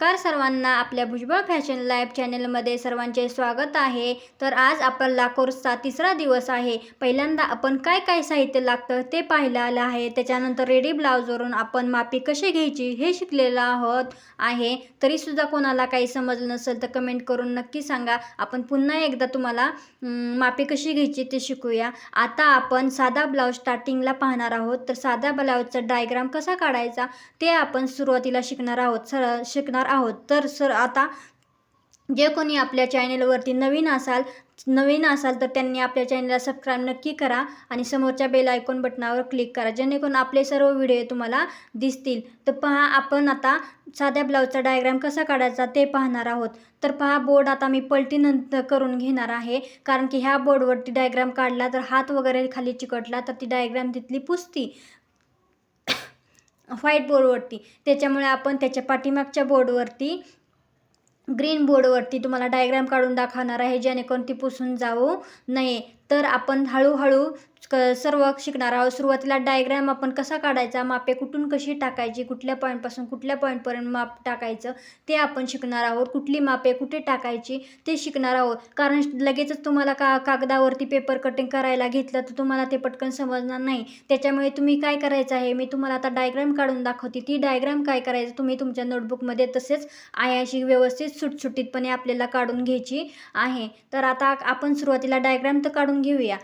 Oscar. सर्वांना आपल्या Bhujbal fashion live चॅनलमध्ये सर्वांचे स्वागत आहे. तर आज आपण लाकोर्सचा तिसरा दिवस आहे. पहिल्यांदा आपण काय काय साहित्य लागतं ते पाहिलं आलं आहे. त्याच्यानंतर रेडी ब्लाऊजवरून आपण मापी कशी घ्यायची हे शिकलेलं आहोत आहे. तरीसुद्धा कोणाला काही समजलं नसेल तर कमेंट करून नक्की सांगा. आपण पुन्हा एकदा तुम्हाला मापी कशी घ्यायची ते शिकूया. आता आपण साधा ब्लाऊज स्टार्टिंगला पाहणार आहोत. तर साधा ब्लाऊजचा डायग्राम कसा काढायचा ते आपण सुरुवातीला शिकणार आहोत. सर शिकणार आहोत. तर सर आता जे कोणी आपल्या चॅनलवरती नवीन असाल नवीन असाल तर त्यांनी आपल्या चॅनलला सबस्क्राईब नक्की करा आणि समोरच्या बेल आयकॉन बटनावर क्लिक करा जेणेकरून आपले सर्व व्हिडिओ तुम्हाला दिसतील. तर पहा आपण आता साध्या ब्लाऊजचा डायग्राम कसा काढायचा ते पाहणार आहोत. तर पहा बोर्ड आता मी पलटीनंतर करून घेणार आहे कारण की ह्या बोर्डवरती डायग्राम काढला तर हात वगैरे खाली चिकटला तर ती डायग्राम तिथली पुसती. व्हाईट बोर्डवरती त्याच्यामुळे आपण त्याच्या पाठीमागच्या बोर्डवरती ग्रीन बोर्डवरती तुम्हाला डायग्राम काढून दाखवणार आहे जेणेकरून ती पुसून जाऊ नये. तर आपण हळूहळू क सर्व शिकणार आहोत. सुरुवातीला डायग्रॅम आपण कसा काढायचा मापे कुठून कशी टाकायची कुठल्या पॉईंटपासून कुठल्या पॉईंटपर्यंत माप टाकायचं ते आपण शिकणार आहोत. कुठली मापे कुठे टाकायची ते शिकणार आहोत. कारण लगेचच तुम्हाला का कागदावरती पेपर कटिंग करायला घेतलं तर तुम्हाला ते पटकन समजणार नाही. त्याच्यामुळे तुम्ही काय करायचं आहे मी तुम्हाला आता डायग्रॅम काढून दाखवते. ती डायग्रॅम काय करायचं तुम्ही तुमच्या नोटबुकमध्ये तसेच आयाशी व्यवस्थित सुटसुटीतपणे आपल्याला काढून घ्यायची आहे. तर आता आपण सुरुवातीला डायग्रॅम तर काढून घेऊया.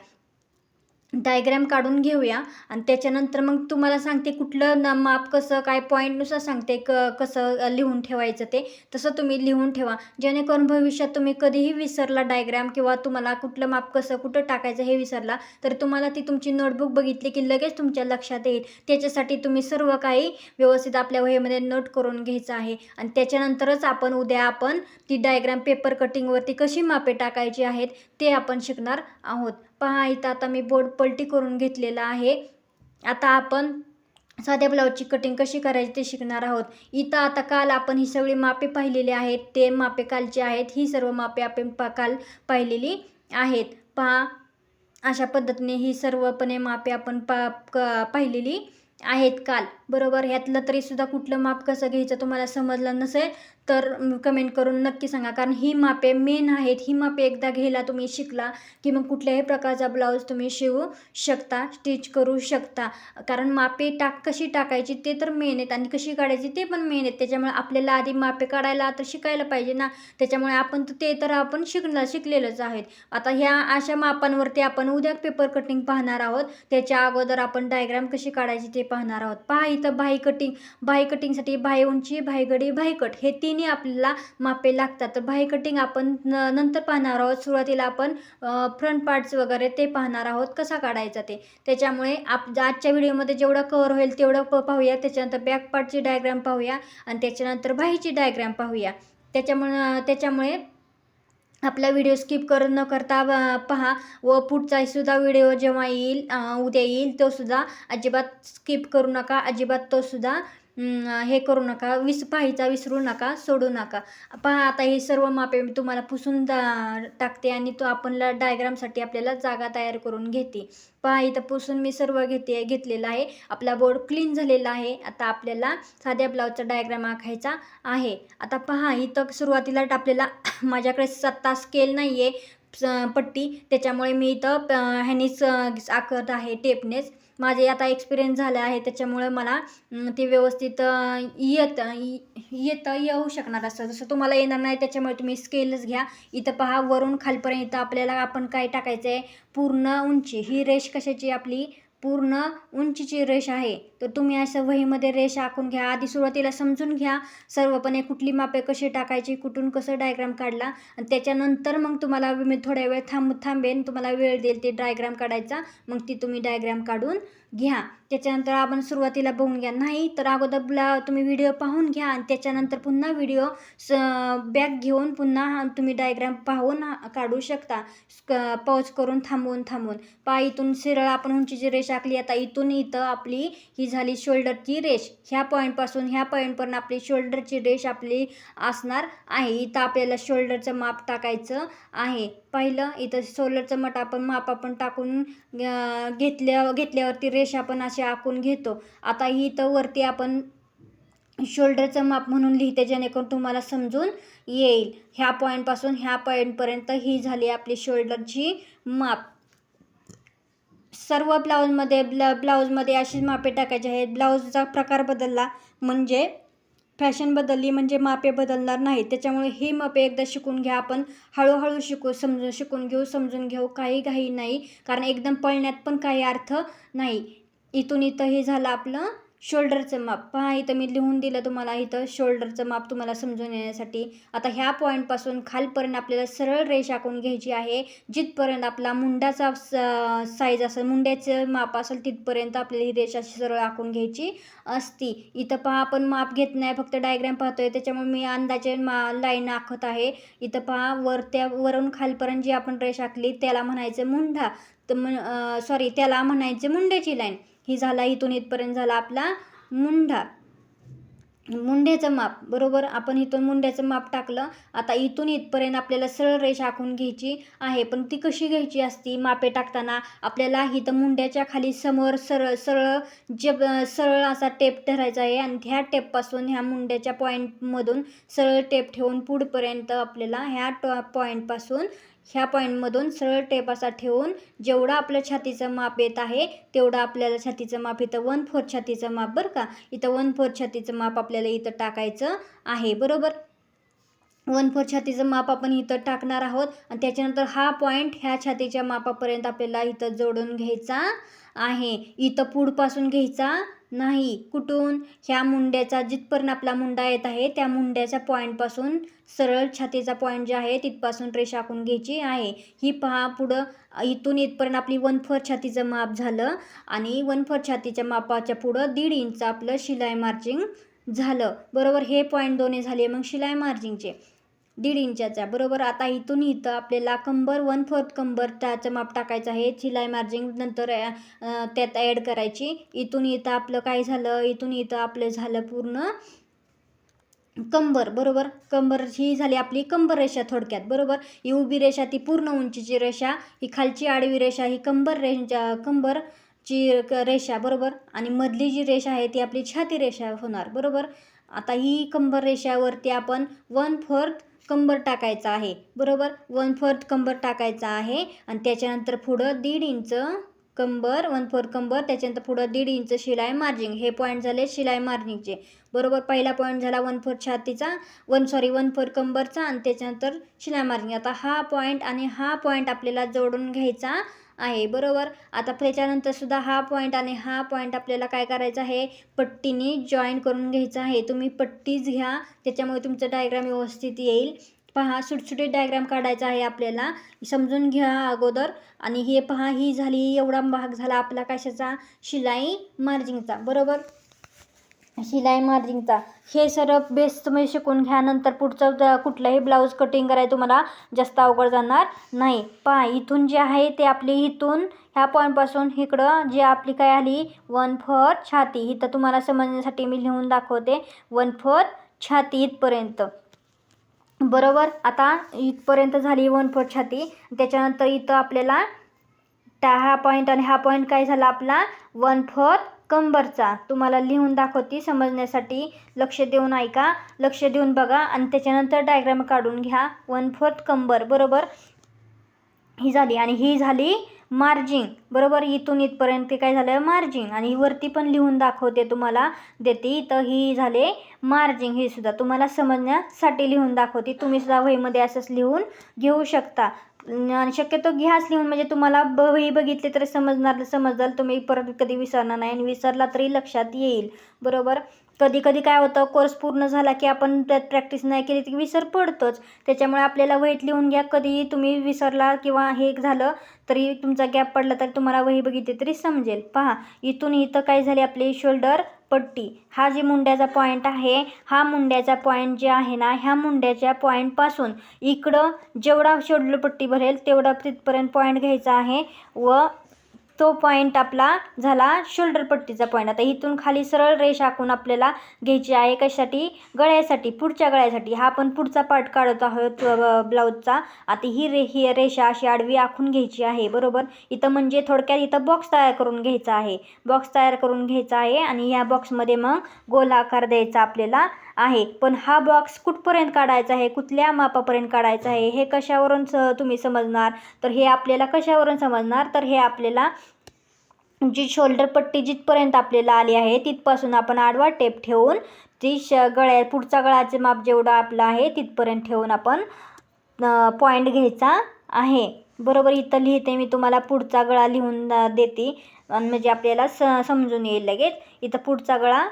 डायग्रॅम काढून घेऊया आणि त्याच्यानंतर मग तुम्हाला सांगते कुठलं ना माप कसं काय पॉईंटनुसार सांगते क कसं लिहून ठेवायचं ते तसं तुम्ही लिहून ठेवा. जेणेकरून भविष्यात तुम्ही कधीही विसरला डायग्रॅम किंवा तुम्हाला कुठलं माप कसं कुठं टाकायचं हे विसरला तर तुम्हाला ती तुमची नोटबुक बघितली की लगेच तुमच्या लक्षात येईल. त्याच्यासाठी तुम्ही सर्व काही व्यवस्थित आपल्या वहीमध्ये नोट करून घ्यायचं आहे. आणि त्याच्यानंतरच आपण उद्या आपण ती डायग्रॅम पेपर कटिंगवरती कशी मापे टाकायची आहेत ते आपण शिकणार आहोत. पहा इथं आता मी बोर्ड पलटी करून घेतलेला आहे. आता आपण साध्या ब्लाऊजची कटिंग कशी करायची ते शिकणार आहोत. इथं आता काल आपण ही सगळी मापे पाहिलेली आहेत. ते मापे कालचे आहेत. ही सर्व मापे आपण पा काल पाहिलेली आहेत. पहा अशा पद्धतीने ही सर्वपणे मापे आपण पा क पाहिलेली आहेत काल. बरोबर? ह्यातलं तरीसुद्धा कुठलं माप कसं घ्यायचं तुम्हाला समजलं नसेल तर कमेंट करून नक्की सांगा. कारण ही मापे मेन आहेत. ही मापे एकदा घ्यायला तुम्ही शिकला की मग कुठल्याही प्रकारचा ब्लाऊज तुम्ही शिवू शकता स्टिच करू शकता. कारण मापे टाक कशी टाकायची ते तर मेन आहेत आणि कशी काढायची ते पण मेन आहेत. त्याच्यामुळे आपल्याला आधी मापे काढायला तर शिकायला पाहिजे ना. त्याच्यामुळे आपण तर ते तर आपण शिकणार शिकलेलंच आहेत. आता ह्या अशा मापांवरती आपण उद्या पेपर कटिंग पाहणार आहोत. त्याच्या अगोदर आपण डायग्राम कशी काढायची ते पाहणार आहोत. पहा इथं बाही कटिंग बाही कटिंगसाठी बाही उंची बाही गडी बाही कट. हे तिन्ही आपल्याला मापे लागतात. तर बाही कटिंग आपण न नंतर पाहणार आहोत. सुरुवातीला आपण फ्रंट पार्ट्स वगैरे ते पाहणार आहोत. कसा काढायचा ते. त्याच्यामुळे आप आजच्या व्हिडिओमध्ये जेवढं कवर होईल तेवढं प पाहूया. त्याच्यानंतर बॅक पार्टची डायग्राम पाहूया. आणि त्याच्यानंतर बाहीची डायग्राम पाहूया. त्याच्यामुळे त्याच्यामुळे आपला व्हिडिओ स्किप कर न करता पहा. व पुढचा सुद्धा व्हिडिओ जेव्हा येईल उद्या येईल तो सुद्धा अजिबात स्किप करू नका. अजिबात तो सुद्धा हे करू नका विस पाहायचा विसरू नका सोडू नका. पहा आता हे सर्व मापे मी तुम्हाला पुसून जा टाकते आणि तो आपणला डायग्रामसाठी आपल्याला जागा तयार करून घेते. पहा इथं पुसून मी सर्व घेते घेतलेला आहे. आपला बोर्ड क्लीन झालेला आहे. आता आपल्याला साध्या ब्लाऊजचा डायग्राम आखायचा आहे. आता पहा इथं सुरुवातीला आपल्याला माझ्याकडे सत्ता स्केल नाही आहे पट्टी. त्याच्यामुळे मी इथं अं, ह्यानीच आखत आहे टेपनेच माझे आता एक्सपिरियन्स झाले आहे त्याच्यामुळे मला ती ते व्यवस्थित अं, येत येतं येऊ शकणार असं. जसं तुम्हाला येणार नाही त्याच्यामुळे तुम्ही स्केलच घ्या. इथं पहा वरून खालपर्यंत इथं आपल्याला आपण काय टाकायचं आहे पूर्ण उंची. ही रेष कशाची? आपली पूर्ण उंचीची रेष आहे. तर तुम्ही असं वहीमध्ये रेष आखून घ्या. आधी सुरुवातीला समजून घ्या. सर्वपणे कुठली मापे कशी टाकायची कुठून कसं डायग्राम काढला आणि त्याच्यानंतर मग तुम्हाला मी थोड्या वेळ थांब थांबेन. तुम्हाला वेळ देईल ते डायग्राम काढायचा. मग ती तुम्ही डायग्राम काढून घ्या. त्याच्यानंतर आपण सुरुवातीला बघून घ्या. नाही तर अगोदर तुम्ही व्हिडिओ पाहून घ्या आणि त्याच्यानंतर पुन्हा व्हिडिओ स बॅक घेऊन पुन्हा तुम्ही डायग्राम पाहून काढू शकता. पॉज करून थांबवून थांबवून पा इथून सरळ आपण उंचीची रेष आखली. आता इथून इथं आपली ही झाली शोल्डरची रेष. ह्या पॉईंटपासून ह्या पॉईंटपर्यंत आपली शोल्डरची रेष आपली असणार आहे. इथं आपल्याला शोल्डरचं माप टाकायचं आहे. पहिलं इथं शोल्डरचं मट आपण माप आपण टाकून घेतल्या घेतल्यावरती रेष आपण अशी आखून घेतो. आता इथं वरती आपण शोल्डरचं माप म्हणून लिहिते जेणेकरून तुम्हाला समजून येईल. ह्या पॉईंटपासून ह्या पॉईंटपर्यंत ही झाली आपली शोल्डरची माप. सर्व ब्लाऊजमध्ये ब्ला ब्लाऊजमध्ये अशीच मापे टाकायची आहेत. ब्लाऊजचा प्रकार बदलला म्हणजे फॅशन बदलली म्हणजे मापे बदलणार नाही. त्याच्यामुळे ही मापे एकदा शिकून घ्या. आपण हळूहळू शिकू समजून शिकून घेऊ समजून घेऊ. काही घाई नाही. कारण एकदम पळण्यात पण काही अर्थ नाही. इथून इथं हे झालं आपलं शोल्डरचं माप. पहा इथं मी लिहून दिलं तुम्हाला इथं शोल्डरचं माप तुम्हाला समजून येण्यासाठी. आता ह्या पॉईंटपासून खालपर्यंत आपल्याला सरळ रेष आखून घ्यायची आहे. जिथपर्यंत आपला मुंडाचा साईज असेल मुंड्याचं माप असेल तिथपर्यंत आपल्याला ही रेष अशी सरळ आखून घ्यायची असती. इथं पहा आपण माप घेत नाही फक्त डायग्राम पाहतोय. त्याच्यामुळे मी अंदाजे मा लाईन आखत आहे. इथं पहा वर त्या वरून खालपर्यंत जी आपण रेष आखली त्याला म्हणायचं मुंडा. तर सॉरी त्याला म्हणायचं मुंड्याची लाईन ही झाला इथून इथपर्यंत झाला आपला मुंढा. मुंड्याचं माप बरोबर? आपण इथून मुंड्याचं माप टाकलं. आता इथून इथपर्यंत आपल्याला सरळ रेष आखून घ्यायची आहे पण ती कशी घ्यायची असती? मापे टाकताना आपल्याला इथं मुंड्याच्या खाली समोर सरळ सरळ जे सरळ असा टेप धरायचा आहे आणि ह्या टेपपासून ह्या मुंड्याच्या पॉईंटमधून सरळ टेप ठेवून पुढपर्यंत आपल्याला ह्या टॉ पॉईंटपासून ह्या पॉईंटमधून सरळ टेप असा ठेवून जेवढं आपलं छातीचं माप येत आहे तेवढं आपल्याला छातीचं माप इथं वन फोर छातीचं माप बरं का? इथं वन फोर छातीचं माप आपल्याला इथं टाकायचं आहे बरोबर? वन फोर छातीचं माप आपण इथं टाकणार आहोत आणि त्याच्यानंतर हा पॉईंट ह्या छातीच्या मापापर्यंत आपल्याला इथं जोडून घ्यायचा आहे. इथं पुढपासून घ्यायचा नाही. कुठून? ह्या मुंड्याचा जिथपर्यंत आपला मुंडा येत आहे त्या मुंड्याच्या पॉईंटपासून सरळ छातीचा पॉईंट जे आहे तिथपासून रेषा आखून घ्यायची आहे. ही पहा पुढं. इथून इथपर्यंत आपली वन फर छातीचं माप झालं आणि वन फर छातीच्या मापाच्या पुढं दीड इंच आपलं शिलाई मार्जिंग झालं. बरोबर? हे पॉईंट दोन्ही झाले मग शिलाई मार्जिंगचे दीड इंचाच्या बरोबर? आता इथून इथं आपल्याला कंबर वन फोर्थ कंबर त्याचं माप टाकायचं आहे. शिलाई मार्जिंग नंतर त्यात ॲड करायची. इथून इथं आपलं काय झालं? इथून इथं आपलं झालं पूर्ण कंबर. बरोबर? कंबर ही झाली आपली कंबर रेषा थोडक्यात. बरोबर? ही उभी रेषा ती पूर्ण उंचीची रेषा. ही खालची आडवी रेषा ही कंबर रेषा कंबरची रेषा. बरोबर? आणि मधली जी रेषा आहे ती आपली छाती रेषा होणार. बरोबर? आता ही कंबर रेषावरती आपण वन फोर्थ कंबर टाकायचा आहे. बरोबर? वन फोर्थ कंबर टाकायचा आहे. आणि त्याच्यानंतर पुढं दीड इंच कंबर वन फोर कंबर त्याच्यानंतर पुढं दीड इंच शिलाई मार्जिंग हे पॉईंट झाले शिलाई मार्जिंगचे बरोबर? पहिला पॉईंट झाला वन फोर छातीचा वन सॉरी वन फोर कंबरचा आणि त्याच्यानंतर शिलाई मार्जिंग आता हा पॉईंट आणि हा पॉईंट आपल्याला जोडून घ्यायचा. आहे. बरोबर? आता त्याच्यानंतर सुद्धा हा पॉईंट आणि हा पॉईंट आपल्याला काय करायचं आहे? पट्टीने जॉईन करून घ्यायचं आहे. तुम्ही पट्टीच घ्या. त्याच्यामुळे तुमचं डायग्राम व्यवस्थित येईल. पहा सुटसुटीत डायग्राम काढायचा आहे आपल्याला. समजून घ्या अगोदर. आणि हे पहा ही झाली एवढा भाग झाला आपला कशाचा? शिलाई मार्जिंगचा बरोबर? शिलाई मार्जिंगचा. हे सर्व बेस तुम्ही म्हणजे शिकून घ्या नंतर पुढचं कुठलंही ब्लाऊज कटिंग करायला तुम्हाला जास्त अवघड जाणार नाही. पहा इथून जे आहे ते आपली इथून ह्या पॉईंटपासून इकडं जी आपली काय आली वन फोर छाती. इथं तुम्हाला समजण्यासाठी मी लिहून दाखवते वन फोर छाती इथपर्यंत. बरोबर? आता इथपर्यंत झाली वन फोर छाती. त्याच्यानंतर इथं आपल्याला त्या हा पॉईंट आणि हा पॉईंट काय झाला आपला? वन फोर कंबरचा तुम्हाला लिहून दाखवते समजण्यासाठी. लक्ष देऊन ऐका. लक्ष देऊन बघा आणि त्याच्यानंतर डायग्राम काढून घ्या. वन फोर्थ कंबर बरोबर? ही झाली आणि ही झाली मार्जिंग बरोबर? इथून इथपर्यंत काय झालं? मार्जिंग आणि वरती पण लिहून दाखवते तुम्हाला. देते तर ही झाले मार्जिंग हे सुद्धा तुम्हाला समजण्यासाठी लिहून दाखवते. तुम्ही सुद्धा वहीमध्ये असंच लिहून घेऊ शकता. शक्यतो घ्याच लिहून म्हणजे तुम्हाला वही बघितली तरी समजणार समजाल तुम्ही परत कधी विसरणार नाही आणि विसरला तरी लक्षात येईल. बरोबर? कधी कधी काय होतं कोर्स पूर्ण झाला की आपण त्यात प्रॅक्टिस नाही केली की विसर पडतोच. त्याच्यामुळे आपल्याला वहीत लिहून घ्या. कधी तुम्ही विसरला किंवा हे झालं तरी तुमचा गॅप पडला तरी तुम्हाला वही बघितली तरी समजेल. पहा इथून इथं काय झाले आपले शोल्डर पट्टी. हा जे मुंड्याचा पॉईंट आहे हा मुंड्याचा पॉईंट जे आहे ना ह्या मुंड्याच्या पॉईंटपासून इकडं जेवढा शोल्डर पट्टी भरेल तेवढा तिथपर्यंत पॉईंट घ्यायचा आहे व तो पॉईंट आपला झाला शोल्डर पट्टीचा पॉईंट आता इथून खाली सरळ रेष आखून आपल्याला घ्यायची आहे कशासाठी? गळ्यासाठी पुढच्या गळ्यासाठी. हा आपण पुढचा पार्ट काढत आहोत ब्लाऊजचा आता ही रे ही रेषा अशी आडवी आखून घ्यायची आहे बरोबर? इथं म्हणजे थोडक्यात इथं बॉक्स तयार करून घ्यायचा आहे. बॉक्स तयार करून घ्यायचा आहे आणि या बॉक्समध्ये मग गोल आकार द्यायचा आपल्याला आहे. पण हा बॉक्स कुठपर्यंत काढायचा आहे? कुठल्या मापापर्यंत काढायचा आहे? हे कशावरून स तुम्ही समजणार? तर हे आपल्याला कशावरून समजणार? तर हे आपल्याला जी शोल्डर पट्टी जिथपर्यंत आपल्याला आली आहे तिथपासून आपण आडवा टेप ठेवून ती श गळ्या पुढचा गळाचे माप जेवढं आपलं आहे तिथपर्यंत ठेवून आपण पॉईंट घ्यायचा आहे. बरोबर इथं लिहिते मी तुम्हाला पुढचा गळा लिहून देते. म्हणजे आपल्याला स समजून येईल लगेच. इथं पुढचा गळा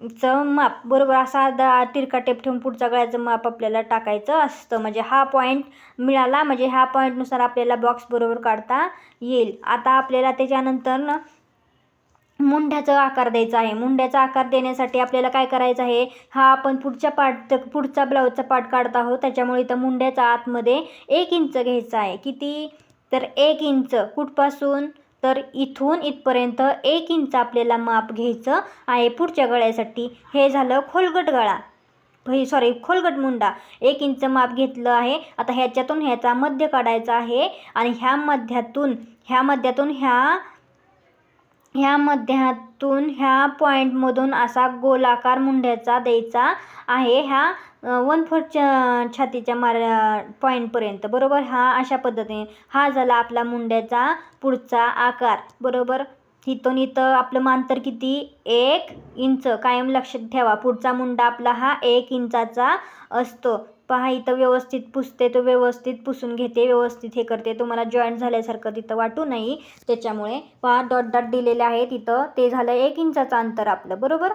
चं माप बरोबर असा दा तिरका टेप ठेवून पुढचा गळ्याचं माप आपल्याला टाकायचं असतं. म्हणजे हा पॉईंट मिळाला म्हणजे ह्या पॉईंटनुसार आपल्याला बॉक्स बरोबर काढता येईल. आता आपल्याला त्याच्यानंतर ना मुंड्याचा आकार द्यायचा आहे. मुंड्याचा आकार देण्यासाठी आपल्याला काय करायचं आहे? हा आपण पुढच्या पार्ट पुढचा ब्लाऊजचा पार्ट काढत आहोत. त्याच्यामुळे इथं मुंड्याच्या आतमध्ये एक इंच घ्यायचा आहे. किती? तर एक इंच कुठपासून? तर इथून इथपर्यंत एक इंच आपल्याला माप घ्यायचं आहे पुढच्या गळ्यासाठी. हे झालं खोलगट गळा. सॉरी खोलगट मुंडा. एक इंच माप घेतलं आहे. आता ह्याच्यातून ह्याचा मध्य काढायचा आहे आणि ह्या मध्यातून ह्या मध्यातून ह्या ह्या मध्यातून ह्या पॉईंटमधून असा गोलाकार मुंड्याचा द्यायचा आहे. ह्या वन फोर्थ छातीच्या मार पॉईंटपर्यंत बरोबर? हा अशा पद्धतीने. हा झाला आपला मुंड्याचा पुढचा आकार बरोबर? इथून इथं आपलं मांतर किती? एक इंच. कायम लक्षात ठेवा. पुढचा मुंडा आपला हा एक इंचाचा असतो. पहा इथं व्यवस्थित पुसते तो व्यवस्थित पुसून घेते व्यवस्थित हे करते. तुम्हाला जॉईंट झाल्यासारखं तिथं वाटू नाही. त्याच्यामुळे पहा डॉट डॉट दिलेले आहे तिथं ते झालं एक इंचाचं अंतर आपलं बरोबर?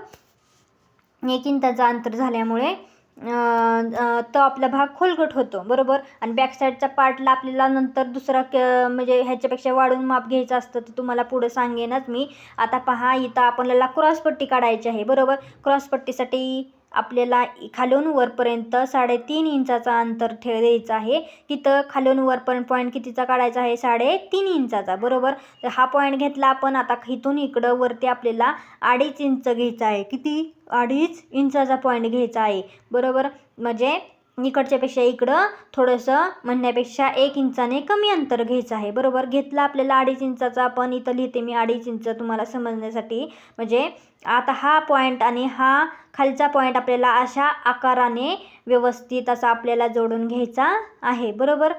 एक इंचाचं अंतर झाल्यामुळे तो आपला भाग खोलगट होतो बरोबर? आणि बॅकसाईडचा पार्टला आपल्याला नंतर दुसरा क म्हणजे ह्याच्यापेक्षा वाढून माप घ्यायचं असतं तर तुम्हाला पुढं सांगेनच मी. आता पहा इथं आपल्याला क्रॉसपट्टी काढायची आहे बरोबर? क्रॉसपट्टीसाठी आपल्याला खालून वरपर्यंत साडेतीन इंचाचा अंतर ठेव द्यायचं आहे. तिथं खालून वरपर्यंत पॉईंट कितीचा काढायचा आहे? साडेतीन इंचाचा. बरोबर? तर हा पॉईंट घेतला आपण. आता इथून इकडं वरती आपल्याला अडीच इंच घ्यायचा आहे. किती? अडीच इंचाचा पॉईंट घ्यायचा आहे. बरोबर? म्हणजे इकडच्यापेक्षा इकडं थोडंसं म्हणण्यापेक्षा एक इंचाने कमी अंतर घ्यायचं आहे. बरोबर? घेतलं आपल्याला अडीच इंचाचा. आपण इथं लिहिते मी अडीच इंच तुम्हाला समजण्यासाठी. म्हणजे आता हा पॉईंट आणि हा खालचा पॉईंट आपल्याला अशा आकाराने व्यवस्थित असा आपल्याला जोडून घ्यायचा आहे. बरोबर?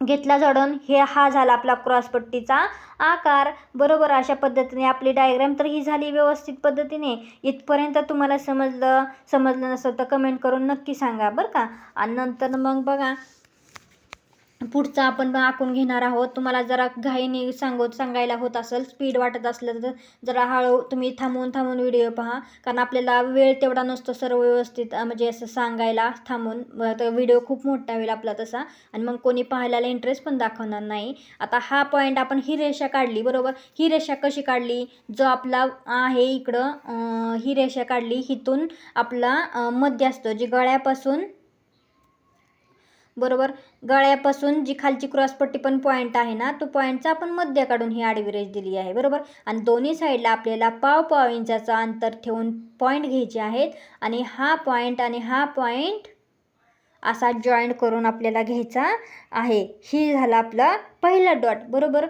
घेतला जोडून. हे हा झाला आपला क्रॉसपट्टीचा आकार. बरोबर? अशा पद्धतीने आपली डायग्राम तर ही झाली व्यवस्थित पद्धतीने. इथपर्यंत तुम्हाला समजलं समजलं नसेल तर कमेंट करून नक्की सांगा बरं का? आणि नंतर मग बघा पुढचा आपण आखून घेणार आहोत. तुम्हाला जरा घाईने सांगत सांगायला होत असेल स्पीड वाटत असलं तर जरा हळू तुम्ही थांबवून थांबून व्हिडिओ पहा. कारण आपल्याला वेळ तेवढा नसतो सर्व व्यवस्थित म्हणजे असं सांगायला थांबून. तर व्हिडिओ खूप मोठा होईल आपला तसा. आणि मग कोणी पाहायला इंटरेस्ट पण दाखवणार नाही. आता हा पॉईंट आपण ही रेषा काढली बरोबर? ही रेषा कशी काढली? जो आपला आहे इकडं ही रेषा काढली हिथून आपला मध्य असतो जी गळ्यापासून बरोबर? गळ्यापासून जी खालची क्रॉसपट्टी पण पॉईंट आहे ना तो पॉईंटचा आपण मध्य काढून ही आडवी रेष दिली आहे बरोबर? आणि दोन्ही साईडला आपल्याला पाव पाव इंचाचं अंतर ठेवून पॉईंट घ्यायचे आहेत आणि हा पॉईंट आणि हा पॉईंट असा जॉईंट करून आपल्याला घ्यायचा आहे. ही झाला आपला पहिला डॉट बरोबर?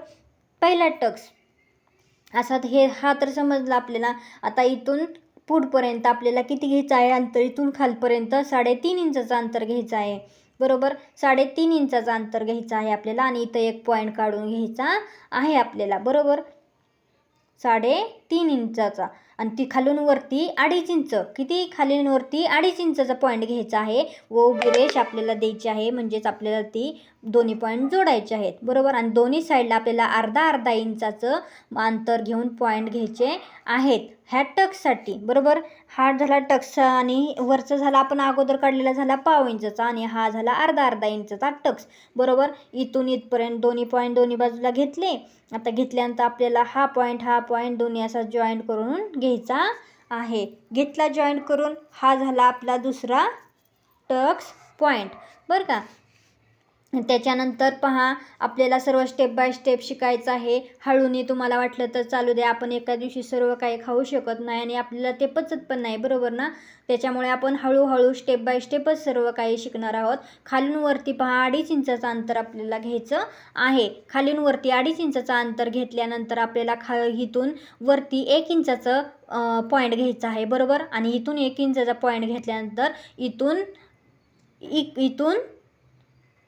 पहिला टक्स असा हे हा तर समजला आपल्याला. आता इथून पुढपर्यंत आपल्याला किती घ्यायचं आहे? अंतर इथून खालपर्यंत साडेतीन इंचाचं अंतर घ्यायचं आहे. बरोबर साडेतीन इंचाचं अंतर घ्यायचं आहे आपल्याला आणि इथं एक पॉईंट काढून घ्यायचा आहे आपल्याला. बरोबर? साडेतीन इंचाचा. आणि ती खालून वरती अडीच इंच. किती खालून वरती अडीच इंचाचा पॉईंट घ्यायचा आहे. व उभी रेष आपल्याला द्यायची आहे. म्हणजेच आपल्याला ती दोन्ही पॉईंट जोडायचे आहेत. बरोबर? आणि दोन्ही साईडला आपल्याला अर्धा अर्धा इंचाचं अंतर घेऊन पॉईंट घ्यायचे आहेत. ह्या टक्ससाठी बरोबर? हा झाला टक्स आणि वरचा झाला आपण अगोदर काढलेला झाला पाव इंचचा आणि हा झाला अर्धा अर्धा इंचचा टक्स. बरोबर? इथून इथपर्यंत दोन्ही पॉईंट दोन्ही बाजूला घेतले. आता घेतल्यानंतर आपल्याला हा पॉईंट हा पॉईंट दोन्ही असा जॉईंट करून घ्यायचा आहे. घेतला जॉईंट करून हा झाला आपला दुसरा टक्स पॉईंट बरं का? त्याच्यानंतर पहा आपल्याला सर्व स्टेप बाय स्टेप शिकायचं आहे. हळूनी तुम्हाला वाटलं तर चालू द्या. आपण एका दिवशी सर्व काही खाऊ शकत नाही आणि आपल्याला ते पचत पण नाही बरोबर ना? त्याच्यामुळे आपण हळूहळू स्टेप बाय स्टेपच सर्व काही शिकणार आहोत. खालूनवरती पहा अडीच इंचाचं अंतर आपल्याला घ्यायचं आहे. खालूनवरती अडीच इंचाचं अंतर घेतल्यानंतर आपल्याला खा इथून वरती एक इंचाचं पॉईंट घ्यायचं आहे बरोबर? आणि इथून एक इंचाचा पॉईंट घेतल्यानंतर इथून इक इथून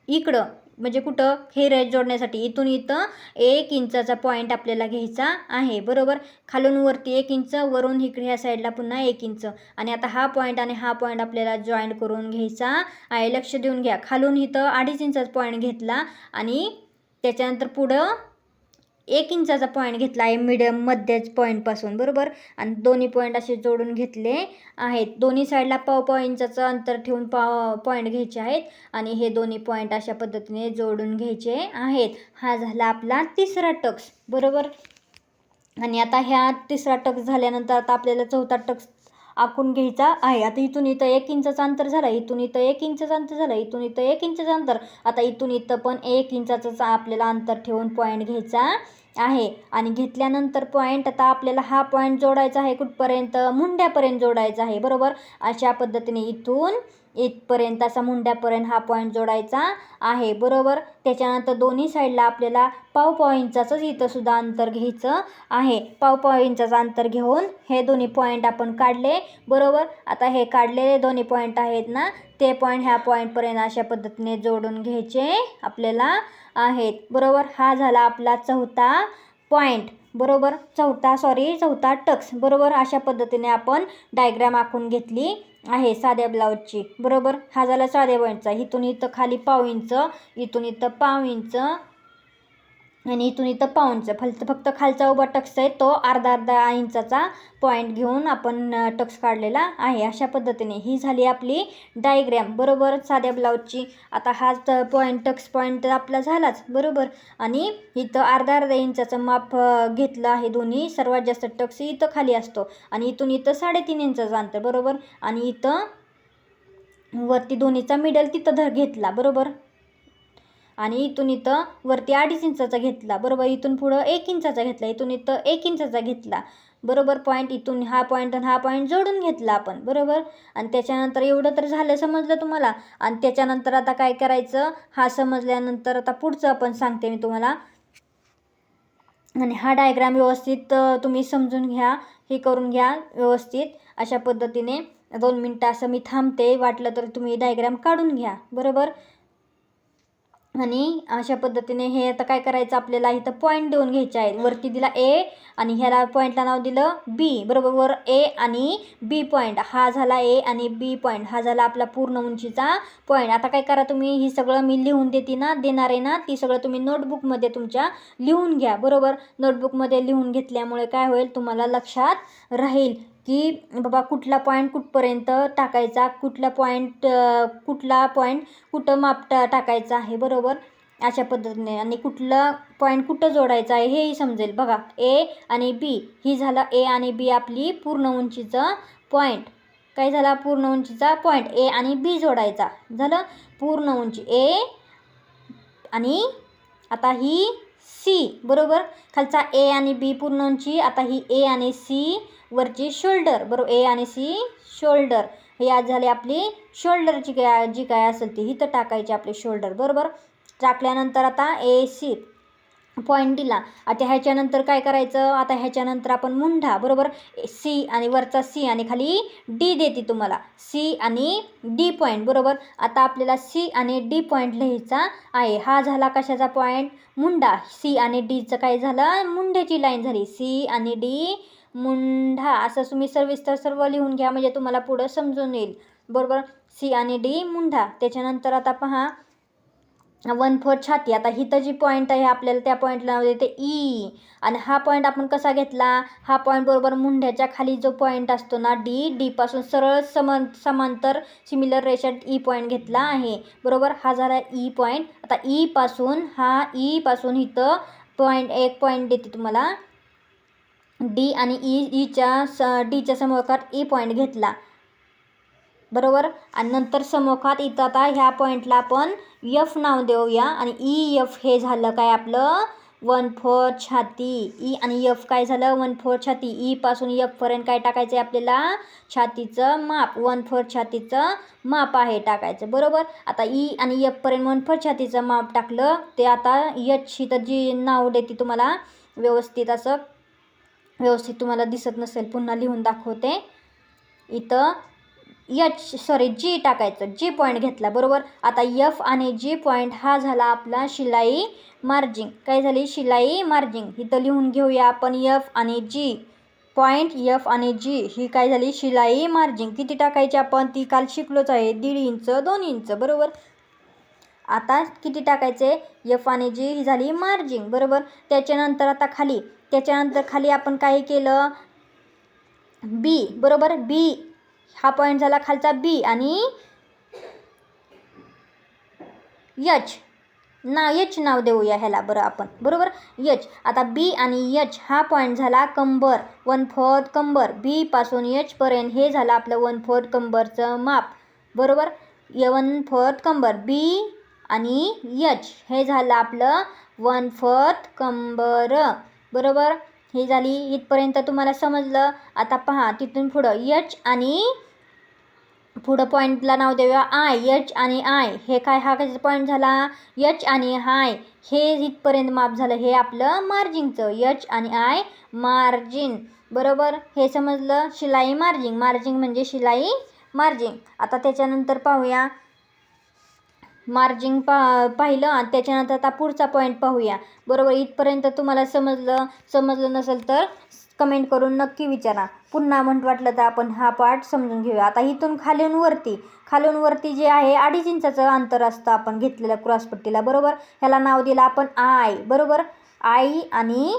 इकडं म्हणजे कुठं? हे रेज जोडण्यासाठी इथून इथं एक इंचाचा पॉईंट आपल्याला घ्यायचा आहे बरोबर? खालून वरती एक इंच वरून इकडे ह्या साईडला पुन्हा एक इंच. आणि आता हा पॉईंट आणि हा पॉईंट आपल्याला जॉईंट करून घ्यायचा आहे. लक्ष देऊन घ्या. खालून इथं अडीच इंचाचा पॉईंट घेतला आणि त्याच्यानंतर पुढं एक इंचाचा पॉईंट घेतला आहे मिडियम मध्यच पॉईंटपासून बरोबर? आणि दोन्ही पॉईंट असे जोडून घेतले आहेत. दोन्ही साईडला पाव पाव इंचाचं अंतर ठेवून पाव पॉईंट घ्यायचे आहेत आणि हे दोन्ही पॉईंट अशा पद्धतीने जोडून घ्यायचे आहेत. हा झाला आपला तिसरा टक्स बरोबर? आणि आता ह्या तिसरा टक्स झाल्यानंतर आता आपल्याला चौथा टक्स आखून घ्यायचा आहे. आता इथून इथं एक इंचाचं अंतर झालं इथून इथं एक इंचाचं अंतर झालं इथून इथं एक इंचाचं अंतर. आता इथून इथं पण एक इंचाचं आपल्याला अंतर ठेवून पॉईंट घ्यायचा आहे. आणि घेतल्यानंतर पॉईंट आता आपल्याला हा पॉईंट जोडायचा आहे कुठपर्यंत? मुंड्यापर्यंत जोडायचा आहे. बरोबर? अशा पद्धतीने इथून इथपर्यंत असा मुंड्यापर्यंत हा पॉईंट जोडायचा आहे. बरोबर? त्याच्यानंतर दोन्ही साईडला आपल्याला पाव पाव इंचाचंच अंतर घ्यायचं आहे. पाव पाव इंचाचं अंतर घेऊन हे दोन्ही पॉईंट आपण काढले. बरोबर? आता हे काढलेले दोन्ही पॉईंट आहेत ना ते पॉईंट ह्या पॉईंटपर्यंत अशा पद्धतीने जोडून घ्यायचे आपल्याला आहेत. बरोबर? हा झाला आपला चौथा पॉईंट बरोबर? चौथा सॉरी चौथा टक्स. बरोबर? अशा पद्धतीने आपण डायग्राम आखून घेतली आहे साध्या ब्लाऊजची बरोबर? हा झाला साध्या पॉईंटचा इथून इथं खाली पाव इंच इथून इथं पाव इंच आणि इथून इथं पाऊंचं फक्त फक्त खालचा उभा टक्स आहे तो अर्धा अर्धा इंचाचा पॉईंट घेऊन आपण टक्स काढलेला आहे. अशा पद्धतीने ही झाली आपली डायग्रॅम बरोबर? साध्या ब्लाऊजची आता हा पॉईंट टक्स पॉईंट आपला झालाच. बरोबर? आणि इथं अर्धा अर्धा इंचाचं माप घेतलं आहे दोन्ही. सर्वात जास्त टक्स इथं खाली असतो. आणि इथून इथं साडेतीन इंचाचं अंतर. बरोबर? आणि इथं वरती दोन्हीचा मिडल तिथं धर घेतला. बरोबर? आणि इथून इथं वरती अडीच इंचाचा घेतला. बरोबर? इथून पुढं एक इंचाचा घेतला. इथून इथं एक इंचाचा घेतला. बरोबर? पॉईंट इथून हा पॉईंट आणि हा पॉईंट जोडून घेतला आपण. बरोबर? आणि त्याच्यानंतर एवढं तर झालं समजलं तुम्हाला? आणि त्याच्यानंतर आता काय करायचं? हा समजल्यानंतर आता पुढचं आपण सांगते मी तुम्हाला. आणि हा डायग्राम व्यवस्थित तुम्ही समजून घ्या. हे करून घ्या व्यवस्थित. अशा पद्धतीने दोन मिनटं असं मी थांबते. वाटलं तर तुम्ही डायग्राम काढून घ्या. बरोबर? आणि अशा पद्धतीने हे आता काय करायचं? आपल्याला इथं पॉईंट देऊन घ्यायचे आहेत. वरती दिला ए आणि ह्याला पॉईंटला नाव दिलं बी बरोबर? वर ए आणि बी पॉईंट हा झाला ए आणि बी पॉईंट हा झाला आपला पूर्ण उंचीचा पॉईंट आता काय करा तुम्ही? ही सगळं मी लिहून देते ना देणार आहे ना ती सगळं तुम्ही नोटबुकमध्ये तुमच्या लिहून घ्या. बरोबर? नोटबुकमध्ये लिहून घेतल्यामुळे काय होईल? तुम्हाला लक्षात राहील. की बाबा कुठला पॉईंट कुठपर्यंत टाकायचा कुठला पॉईंट कुठला पॉईंट कुठं माप टा टाकायचा आहे बरोबर? अशा पद्धतीने. आणि कुठलं पॉईंट कुठं जोडायचं आहे हेही समजेल. बघा ए आणि बी ही झालं ए आणि बी आपली पूर्ण उंचीचं पॉईंट काय झाला? पूर्ण उंचीचा पॉईंट ए आणि बी जोडायचा. झालं? पूर्ण उंची ए आणि आता ही सी बरोबर? खालचा ए आणि बी पूर्ण उंची आता ही ए आणि सी वरची शोल्डर बरोबर? ए आणि सी शोल्डर हे आज झाले आपली शोल्डरची काय जी काय असेल ती तर टाकायची आपली शोल्डर बरोबर? टाकल्यानंतर आता ए सी. पॉईंट दिला. आता ह्याच्यानंतर काय करायचं? आता ह्याच्यानंतर आपण मुंढा बरोबर? सी आणि वरचा सी आणि खाली डी देते तुम्हाला. सी आणि डी पॉईंट बरोबर? आता आपल्याला सी आणि डी पॉईंट लिहायचा आहे. हा झाला कशाचा पॉईंट मुंडा सी आणि डीचं काय झालं? मुंड्याची लाईन झाली. सी आणि डी मुंढा. असं तुम्ही सविस्तर सर्व लिहून घ्या. म्हणजे तुम्हाला पुढं समजून येईल. बरोबर? सी आणि डी मुंढा. त्याच्यानंतर आता पहा. वन फोर छाती. आता हिथं जी पॉईंट आहे आपल्याला त्या पॉईंटला नाव देते ई आणि हा पॉईंट आपण कसा घेतला? हा पॉईंट बरोबर मुंढ्याच्या खाली जो पॉईंट असतो ना डी डीपासून सरळ समान समांतर सिमिलर रेषात ई पॉईंट घेतला आहे. बरोबर? हा झाला e ई पॉईंट आता e ईपासून हा ईपासून इथं पॉईंट एक पॉईंट देते तुम्हाला. डी आणि ई ईच्या स डीच्या समोर ई पॉईंट घेतला. बरोबर? आणि नंतर समोखात इथं आता ह्या पॉईंटला आपण यफ नाव देऊया. आणि e, ई यफ हे झालं काय आपलं? वन फोर छाती. ई आणि यफ काय झालं? वन फोर छाती. ई पासून यफपर्यंत काय टाकायचं आहे आपल्याला? छातीचं माप. वन फोर छातीचं माप आहे टाकायचं. बरोबर? आता ई आणि यफपर्यंत वन फोर छातीचं माप टाकलं ते आता यच तर जी नाव देते तुम्हाला व्यवस्थित असं व्यवस्थित तुम्हाला दिसत नसेल. पुन्हा लिहून दाखवते. इथं यच सॉरी जी टाकायचं. जी पॉईंट घेतला बरोबर? आता यफ आणि जी पॉईंट हा झाला आपला शिलाई मार्जिंग काय झाली? शिलाई मार्जिंग इथं लिहून घेऊया आपण यफ आणि जी पॉईंट यफ आणि जी ही काय झाली? शिलाई मार्जिंग किती टाकायची आपण? ती काल शिकलोच आहे. दीड इंच दोन इंच बरोबर? आता किती टाकायचे? यफ आणि जी ही झाली मार्जिंग बरोबर? त्याच्यानंतर आता खाली. त्याच्यानंतर खाली आपण काय केलं? बी बरोबर? बी हा पॉईंट झाला खालचा बी आणि यच ना यच नाव देऊया ह्याला बरं आपण. बरोबर? यच आता बी आणि यच हा पॉईंट झाला कंबर वन फोर्थ कंबर. बी पासून यचपर्यंत हे झालं आपलं वन फोर्थ कंबरचं माप. बरोबर? य वन फोर्थ कंबर. बी आणि यच हे झालं आपलं वन फोर्थ कंबर. बरोबर? हे झाली. इथपर्यंत तुम्हाला समजलं. आता पहा तिथून पुढं यच आणि पुढं पॉईंटला नाव देऊया आय यच आणि आय हे काय? हा कशाचा पॉईंट झाला? यच आणि हाय हे इथपर्यंत माप झालं. हे आपलं मार्जिंगचं यच आणि आय मार्जिन. बरोबर? हे समजलं? शिलाई मार्जिंग मार्जिंग म्हणजे शिलाई मार्जिंग आता त्याच्यानंतर पाहूया. मार्जिंग पा पाहिलं आणि त्याच्यानंतर आता पुढचा पॉईंट पाहूया. बरोबर? इथपर्यंत तुम्हाला समजलं समजलं नसेल तर कमेंट करून नक्की विचारा. पुन्हा म्हण वाटलं तर आपण हा पार्ट समजून घेऊया. आता इथून खालून वरती. खालून वरती जे आहे अडीच इंचाचं अंतर असतं आपण घेतलेलं क्रॉसपट्टीला बरोबर? ह्याला नाव दिलं आपण आय बरोबर? आई आणि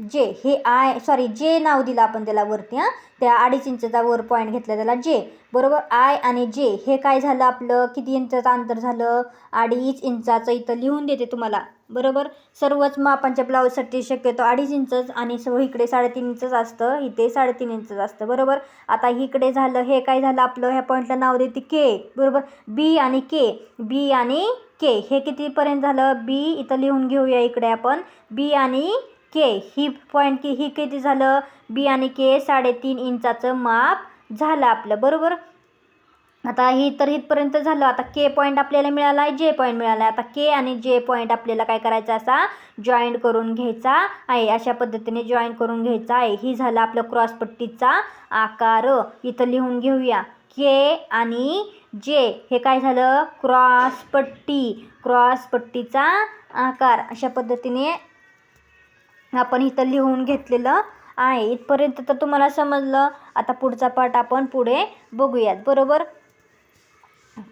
जे हे आय सॉरी जे नाव दिलं आपण त्याला वरती हां. त्या अडीच इंचचा वर पॉईंट घेतला त्याला जे. बरोबर? आय आणि जे हे काय झालं आपलं? किती इंचाचं अंतर झालं? अडीच इंचाचं इथं लिहून देते तुम्हाला. बरोबर? सर्वच मापांच्या ब्लाऊजसाठी शक्यतो अडीच इंचच आणि सर्व इकडे साडेतीन इंचच असतं. इथे साडेतीन इंचच असतं. बरोबर? आता इकडे झालं हे काय झालं आपलं? ह्या पॉईंटला नाव देते के बरोबर? बी आणि के बी आणि के हे कितीपर्यंत झालं? बी इथं लिहून घेऊया इकडे आपण. बी आणि के ही पॉईंट की ही किती झालं? बी आणि के साडेतीन इंचाचं माप झालं आपलं बरोबर? आता ही तर इथपर्यंत झालं. आता के पॉईंट आपल्याला मिळाला आहे जे पॉईंट मिळाला आहे. आता के आणि जे पॉईंट आपल्याला काय करायचा असा? जॉईंट करून घ्यायचा आहे. अशा पद्धतीने जॉईंट करून घ्यायचा आहे. ही झालं आपलं क्रॉसपट्टीचा आकार. इथं लिहून घेऊया. के आणि जे हे काय झालं? क्रॉसपट्टी क्रॉसपट्टीचा आकार. अशा पद्धतीने आपण इथं लिहून घेतलेलं आहे. इथपर्यंत तर तुम्हाला समजलं. आता पुढचा पाठ आपण पुढे बघूयात. बरोबर?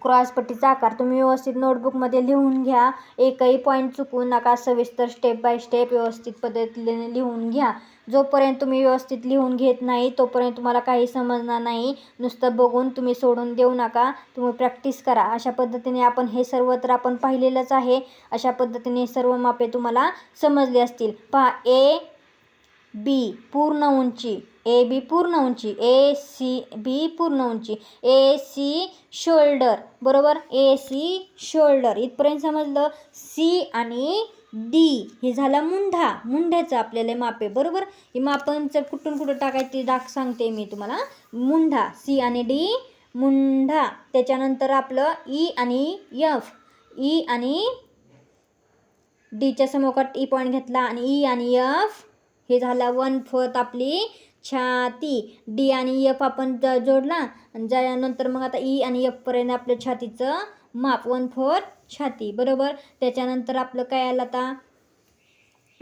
क्रॉसपट्टीचा आकार तुम्ही व्यवस्थित नोटबुकमध्ये लिहून घ्या. एकही पॉईंट चुकवू नका. सविस्तर स्टेप बाय स्टेप व्यवस्थित पद्धतीने लिहून घ्या. जोपर्यंत तुम्ही व्यवस्थित लिहून घेत नाही तोपर्यंत तुम्हाला काही समजणार नाही. नुसतं बघून तुम्ही सोडून देऊ नका. तुम्ही प्रॅक्टिस करा. अशा पद्धतीने आपण हे सर्व तर आपण पाहिलेलंच आहे. अशा पद्धतीने सर्व मापे तुम्हाला समजली असतील. पहा ए बी पूर्ण उंची. ए बी पूर्ण उंची. ए सी बी पूर्ण उंची. ए सी शोल्डर बरोबर? ए सी शोल्डर इथपर्यंत समजलं? सी आणि डी. हे झालं मुंढा. मुंढ्याचं आपल्याला माप आहे बरोबर? हे मापांचं कुठून कुठं टाकायची डाक सांगते मी तुम्हाला. मुंढा. सी आणि डी मुंढा. त्याच्यानंतर आपलं ई आणि यफ ई आणि डीच्या समोकात ई पॉईंट घेतला आणि ई आणि यफ हे झाला वन फोर्थ आपली छाती. डी आणि यफ आपण जोडला आणि ज्यानंतर मग आता ई आणि यफपर्यंत आपल्या छातीचं माप. वन फोर छाती बरोबर? त्याच्यानंतर आपलं काय आलं आता?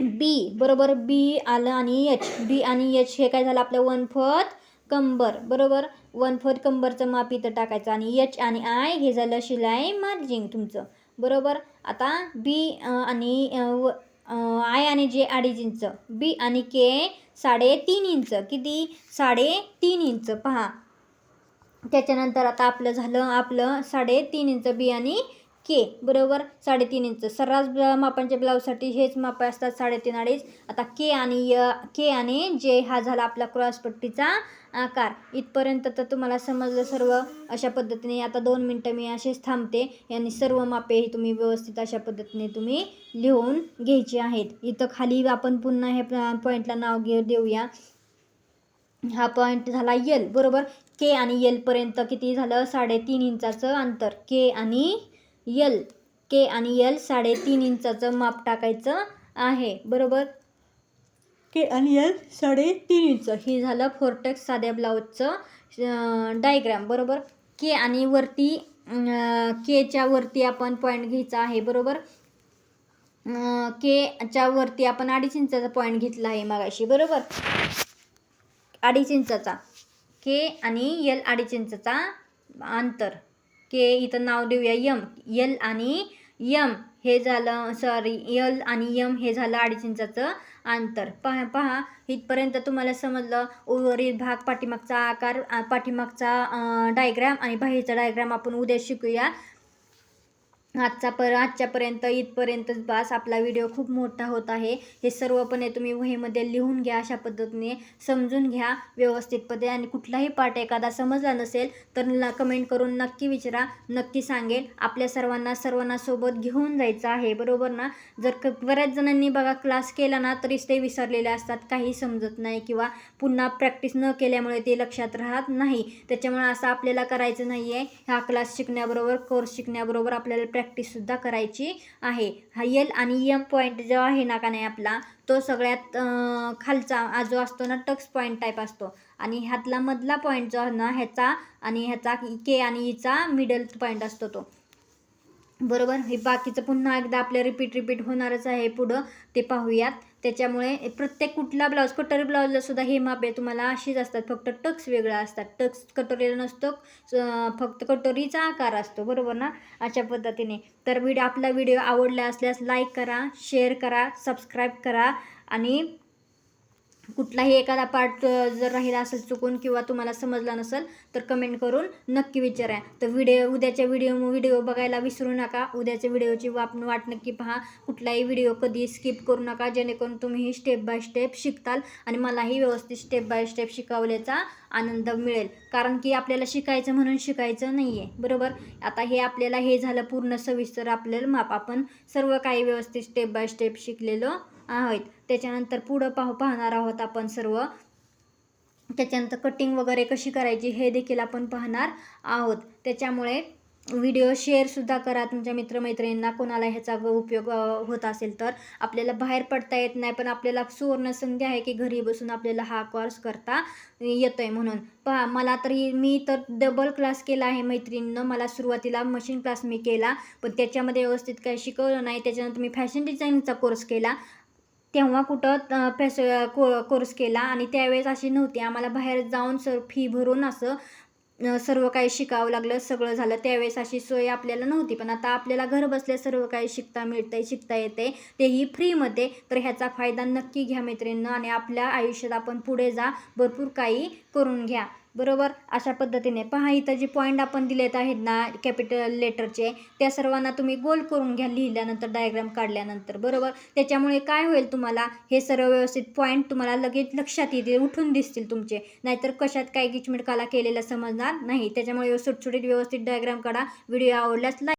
बी बरोबर? बी आलं आणि एच बी आणि एच हे काय झालं? आपलं वन फत कंबर बरोबर? वन फत कंबरचं माप इथं टाकायचं आणि एच आणि आय हे झालं शिलाई मार्जिंग तुमचं बरोबर? आता बी आणि आय आणि जे अडीच इंच बी आणि के साडेतीन इंच किती? साडेतीन इंच पहा. त्याच्यानंतर आता आपलं झालं आपलं साडेतीन इंच बी आणि के बरोबर? साडेतीन इंच. सर्रास मापांच्या ब्लाऊजसाठी हेच माप असतात साडेतीन अडीच. आता के आणि य के आणि जे हा झाला आपला क्रॉसपट्टीचा आकार. इथपर्यंत तर तुम्हाला समजलं सर्व अशा पद्धतीने. आता दोन मिनटं मी असेच थांबते. यांनी सर्व मापे ही तुम्ही व्यवस्थित अशा पद्धतीने तुम्ही लिहून घ्यायची आहेत. इथं खाली आपण पुन्हा हे पॉईंटला नाव घे देऊया. हा पॉईंट झाला यल बरोबर? के आणि यलपर्यंत किती झालं? साडेतीन इंचाचं अंतर. के आणि यल के आणि यल साडेतीन इंचाचं माप टाकायचं आहे. बरोबर? के आणि यल साडेतीन इंच. हे झालं फोरटेक्स साध्या ब्लाऊजचं डायग्राम बरोबर? के आणि वरती केच्या वरती आपण पॉईंट घ्यायचा आहे. बरोबर? केच्या वरती आपण अडीच इंचाचा पॉईंट घेतला आहे मागाशी. बरोबर? अडीच इंचाचा. के आणि यल अडीच इंचाचा अंतर. के इथं नाव देऊया यम. यल आणि यम हे झालं सॉरी यल आणि यम हे झालं अडीच इंचाचं अंतर. पहा पहा इथपर्यंत तुम्हाला समजलं. उर्वरित भाग पाठीमागचा आकार पाठीमागचा डायग्राम आणि बाहेरचा डायग्राम आपण उद्या शिकूया. आजचा पर आजच्यापर्यंत इथपर्यंतच बास आपला व्हिडिओ खूप मोठा होत आहे. हे सर्वपणे तुम्ही वहीमध्ये लिहून घ्या अशा पद्धतीने समजून घ्या व्यवस्थितपणे आणि कुठलाही पाठ एखादा समजला नसेल तर न कमेंट करून नक्की विचारा नक्की सांगेल. आपल्या सर्वांना सर्वांना सोबत घेऊन जायचं आहे बरोबर ना? जर क बऱ्याच जणांनी बघा क्लास केला ना तरीच ते विसरलेले असतात काही समजत नाही किंवा पुन्हा प्रॅक्टिस न केल्यामुळे ते लक्षात राहत नाही. त्याच्यामुळे असं आपल्याला करायचं नाही आहे हा क्लास शिकण्याबरोबर कोर्स शिकण्याबरोबर आपल्याला प्रॅक्टिससुद्धा करायची आहे. हा यल आणि यम पॉईंट जो आहे ना का नाही आपला तो सगळ्यात खालचा आ जो असतो ना टक्स पॉईंट टाईप असतो. आणि ह्यातला मधला पॉईंट जो आहे ना ह्याचा आणि ह्याचा के आणि ईचा मिडल पॉईंट असतो तो. बरोबर? हे बाकीचं पुन्हा एकदा आपल्या रिपीट रिपीट होणारच आहे पुढं. ते पाहूयात. त्याच्यामुळे प्रत्येक कुठला ब्लाऊज कटोरी ब्लाऊजला सुद्धा हे मापे तुम्हाला अशीच असतात. फक्त टक्स वेगळा असतात. टक्स कटोरीला नसतो फक्त कटोरीचा आकार असतो. बरोबर ना? अशा पद्धतीने. तर व्हिडिओ आपला व्हिडिओ आवडला असल्यास लाईक करा शेअर करा सबस्क्राईब करा आणि कुठलाही एखादा पार्ट जर राहिला असेल चुकून किंवा तुम्हाला समजला नसेल तर कमेंट करून नक्की विचारा. तर व्हिडिओ उद्याच्या व्हिडिओ व्हिडिओ बघायला विसरू नका. उद्याच्या व्हिडिओची वाप वाट नक्की पहा. कुठलाही व्हिडिओ कधी स्किप करू नका. जेणेकरून तुम्ही स्टेप बाय स्टेप शिकताल आणि मलाही व्यवस्थित स्टेप बाय स्टेप शिकवल्याचा आनंद मिळेल. कारण की आपल्याला शिकायचं म्हणून शिकायचं नाही आहे बरोबर? आता हे आपल्याला हे झालं पूर्ण सविस्तर आपल्याला माप. आपण सर्व काही व्यवस्थित स्टेप बाय स्टेप शिकलेलो आहेत. त्याच्यानंतर पुढं पाहू पाहणार आहोत आपण सर्व. त्याच्यानंतर कटिंग वगैरे कशी करायची हे देखील आपण पाहणार आहोत. त्याच्यामुळे व्हिडिओ शेअरसुद्धा करा तुमच्या मित्रमैत्रिणींना. कोणाला ह्याचा ग- उपयोग होत असेल तर. आपल्याला बाहेर पडता येत नाही पण आपल्याला सुवर्ण संधी आहे की घरी बसून आपल्याला हा कोर्स करता येतो आहे म्हणून. पहा मला तरी मी तर डबल क्लास केला आहे मैत्रिणीनं. मला सुरुवातीला मशीन क्लास मी केला पण त्याच्यामध्ये व्यवस्थित काही शिकवलं नाही. त्याच्यानंतर मी फॅशन डिझाईनचा कोर्स केला. तेव्हा कुठं अ, को कोर्स केला आणि त्यावेळेस अशी नव्हती. आम्हाला बाहेर जाऊन सर फी भरून असं सर्व काही शिकावं लागलं सगळं झालं. त्यावेळेस अशी सोय आपल्याला नव्हती. पण आता आपल्याला घर बसल्या सर्व काही शिकता मिळतंय शिकता येते तेही फ्रीमध्ये तर ह्याचा फायदा नक्की घ्या मैत्रिणींना आणि आपल्या आयुष्यात आपण पुढे जा. भरपूर काही करून घ्या. बरोबर? अशा पद्धतीने. पहा इथं जे पॉईंट आपण दिलेत आहेत ना कॅपिटल लेटरचे त्या सर्वांना तुम्ही गोल करून घ्या लिहिल्यानंतर डायग्राम काढल्यानंतर. बरोबर? त्याच्यामुळे काय होईल तुम्हाला? हे सर्व व्यवस्थित पॉईंट तुम्हाला लगेच लक्षात येतील उठून दिसतील तुमचे. नाहीतर कशात काय गिचमिटकाला केलेलं समजणार नाही. त्याच्यामुळे सुटसुटीत व्यवस्थित डायग्राम काढा. व्हिडिओ आवडल्यास लाईक